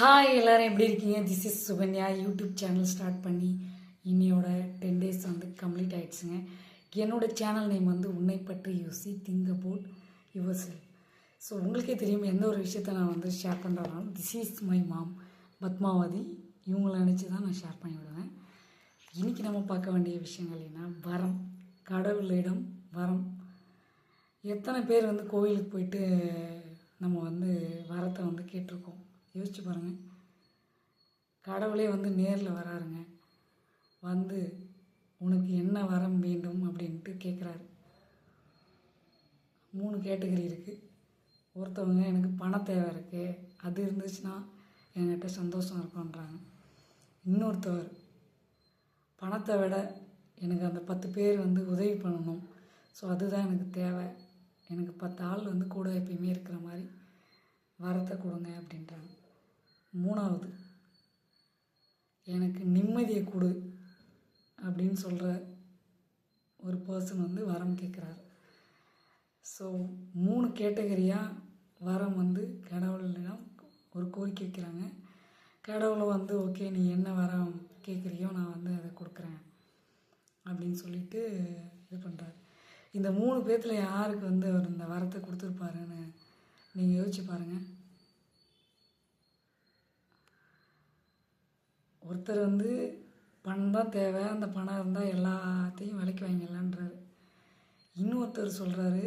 Hi எல்லோரும் எப்படி இருக்கீங்க? This is Sukanya YouTube channel start பண்ணி இன்னையோட டென் டேஸ் வந்து கம்ப்ளீட் ஆகிடுச்சுங்க என்னோடய சேனல் நேம் வந்து உன்னை பற்றி யோசி think about your sell so உங்களுக்கே தெரியும் எந்த ஒரு விஷயத்த நான் வந்து share பண்ணுறதுனாலும் this is my mom Padmavathi. இவங்கள நினச்சி தான் நான் ஷேர் பண்ணி விடுவேன். இன்றைக்கி நம்ம பார்க்க வேண்டிய விஷயங்கள் என்ன? வரம். கடவுளிடம் வரம். எத்தனை பேர் வந்து கோவிலுக்கு போயிட்டு நம்ம வந்து வரத்தை வந்து கேட்டிருக்கோம் யோசிச்சு பாருங்கள் கடவுளே வந்து நேரில் வராருங்க. வந்து உனக்கு என்ன வரம் வேண்டும் அப்படின்ட்டு கேட்குறாரு மூணு கேட்டகரி இருக்குது ஒருத்தவங்க எனக்கு பண தேவை இருக்குது அது இருந்துச்சுன்னா என்கிட்ட சந்தோஷம் இருக்கும்ன்றாங்க. இன்னொருத்தவர் பணத்தை விட எனக்கு அந்த பத்து பேர் வந்து உதவி பண்ணணும். ஸோ அதுதான் எனக்கு தேவை. எனக்கு பத்து ஆள் வந்து கூட எப்பயுமே இருக்கிற மாதிரி வரத்தை கொடுங்க அப்படின்றாங்க. மூணாவது எனக்கு நிம்மதியை கொடு அப்படின்னு சொல்கிற ஒரு பர்சன் வந்து வரம் கேட்குறாரு ஸோ மூணு கேட்டகரியாக வரம் வந்து கடவுளிடம் ஒரு கோரிக்கை வைக்கிறாங்க. கடவுளை வந்து ஓகே நீ என்ன வரம் கேட்குறியோ நான் வந்து அதை கொடுக்குறேன் அப்படின்னு சொல்லிட்டு இது பண்ணுறாரு இந்த மூணு பேர்த்தில் யாருக்கு வந்து அவர் இந்த வரத்தை கொடுத்துருப்பாருன்னு நீங்கள் யோசிச்சு பாருங்கள் ஒருத்தர் வந்து பணம் தான் தேவை அந்த பணம் இருந்தால் எல்லாத்தையும் விலைக்கு வாங்கிடலான்றாரு. இன்னொருத்தர் சொல்கிறாரு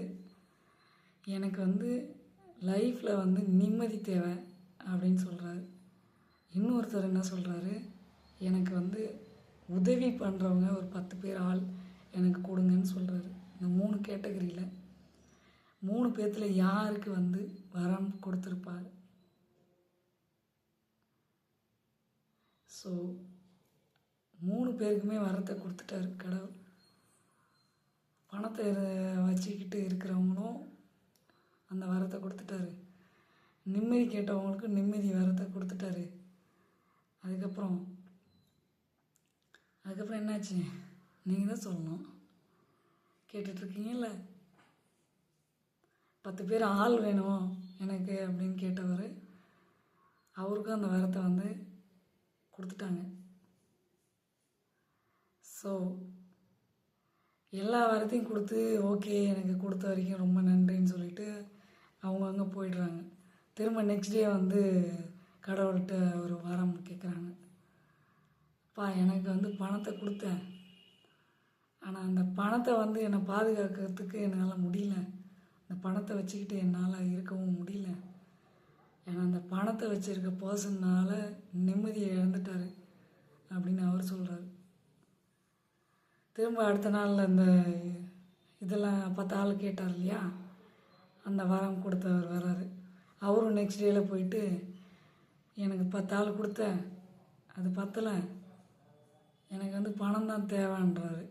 எனக்கு வந்து லைஃப்பில் வந்து நிம்மதி தேவை அப்படின்னு சொல்கிறாரு இன்னொருத்தர் என்ன சொல்கிறாரு எனக்கு வந்து உதவி பண்ணுறவங்க ஒரு பத்து பேர் ஆள் எனக்கு கொடுங்கன்னு சொல்கிறாரு இந்த மூணு கேட்டகரியில் மூணு பேர்த்தில் யாருக்கு வந்து வரம் கொடுத்துருப்பார்? ஸோ மூணு பேருக்குமே வரத்தை கொடுத்துட்டாரு கடவுள். பணத்தை வச்சுக்கிட்டு இருக்கிறவங்களும் அந்த வரத்தை கொடுத்துட்டாரு. நிம்மதி கேட்டவங்களுக்கு நிம்மதி வரத்தை கொடுத்துட்டாரு. அதுக்கப்புறம் அதுக்கப்புறம் என்னாச்சு? நீங்கள் தான் சொல்லணும். கேட்டுட்ருக்கீங்கல்ல? பத்து பேர் ஆள் வேணும் எனக்கு அப்படின்னு கேட்டவர் அவருக்கும் அந்த வரத்தை வந்து கொடுத்துட்டாங்க. ஸோ எல்லா வரத்தையும் கொடுத்து ஓகே எனக்கு கொடுத்த வரைக்கும் ரொம்ப நன்றின்னு சொல்லிட்டு அவங்கவுங்க போயிடுறாங்க. திரும்ப நெக்ஸ்ட் டே வந்து கடவுள்கிட்ட ஒரு வரம் கேட்குறாங்க அப்பா எனக்கு வந்து பணத்தை கொடுத்தேன். ஆனால் அந்த பணத்தை வந்து என்னை பாதுகாக்கிறதுக்கு என்னால் முடியல. அந்த பணத்தை வச்சுக்கிட்டு என்னால் இருக்கவும் முடியல. ஏன்னா அந்த பணத்தை வச்சுருக்க பர்சன்னால் நிம்மதியை இழந்துட்டாரு அப்படின்னு அவர் சொல்கிறாரு திரும்ப அடுத்த நாளில் அந்த இதெல்லாம் பத்து ஆள் கேட்டார் இல்லையா? அந்த வரம் கொடுத்தவர் வராரு. அவரும் நெக்ஸ்ட் டேயில் போயிட்டு எனக்கு பத்து ஆள் கொடுத்த அது பத்தலை. எனக்கு வந்து பணம் தான் தேவைன்றாரு.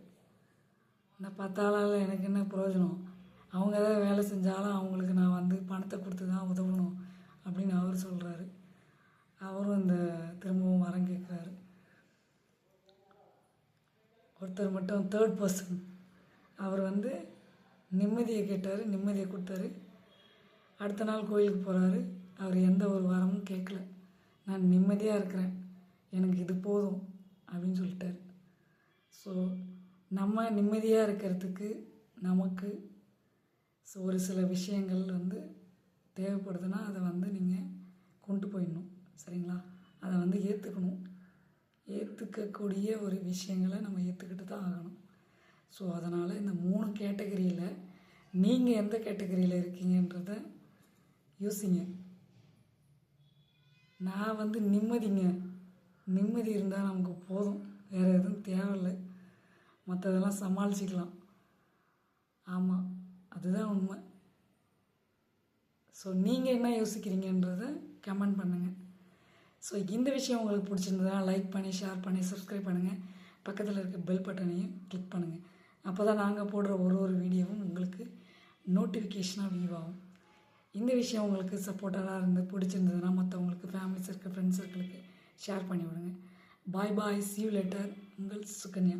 இந்த பத்தாளால் எனக்கு என்ன பிரயோஜனம்? அவங்க ஏதாவது வேலை செஞ்சாலும் அவங்களுக்கு நான் வந்து பணத்தை கொடுத்து தான் உதவணும். அப்படின்னு அவர் சொல்கிறாரு அவரும் இந்த திரும்பவும் வரம் கேட்குறாரு ஒருத்தர் மட்டும் தேர்ட் பர்சன் அவர் வந்து நிம்மதியை கேட்டார் நிம்மதியை கொடுத்தாரு. அடுத்த நாள் கோயிலுக்கு போகிறாரு அவர் எந்த ஒரு வரமும் கேட்கல நான் நிம்மதியாக இருக்கிறேன். எனக்கு இது போதும் அப்படின்னு சொல்லிட்டார். ஸோ நம்ம நிம்மதியாக இருக்கிறதுக்கு நமக்கு ஸோ ஒரு சில விஷயங்கள் வந்து தேவைப்படுதுன்னா அதை வந்து நீங்கள் கொண்டு போயிடணும். சரிங்களா? அதை வந்து ஏற்றுக்கணும் ஏற்றுக்கக்கூடிய ஒரு விஷயங்களை நம்ம ஏற்றுக்கிட்டு தான் ஆகணும். ஸோ அதனால் இந்த மூணு கேட்டகரியில் நீங்கள் எந்த கேட்டகரியில் இருக்கீங்கன்றத யோசிங்க. நான் வந்து நிம்மதிங்க. நிம்மதி இருந்தால் நமக்கு போதும். வேறு எதுவும் தேவையில்லை. மற்றதெல்லாம் சமாளிச்சிக்கலாம். ஆமாம் அதுதான் உண்மை. ஸோ நீங்கள் என்ன யோசிக்கிறீங்கன்றத கமெண்ட் பண்ணுங்கள் ஸோ இந்த விஷயம் உங்களுக்கு பிடிச்சிருந்ததா லைக் பண்ணி ஷேர் பண்ணி சப்ஸ்கிரைப் பண்ணுங்கள் பக்கத்தில் இருக்க பெல் பட்டனையும் கிளிக் பண்ணுங்கள் அப்போ தான் நாங்கள் போடுற ஒரு ஒரு வீடியோவும் உங்களுக்கு நோட்டிஃபிகேஷனாக வியூ ஆகும். இந்த விஷயம் உங்களுக்கு சப்போர்ட்டராக இருந்து பிடிச்சிருந்ததுன்னா மற்றவங்களுக்கு ஃபேமிலி சர்க்கிள் ஃப்ரெண்ட்ஸ் சர்க்கிளுக்கு ஷேர் பண்ணி விடுங்க. பாய் பாய் see லெட்டர் உங்கள் சுகன்யா.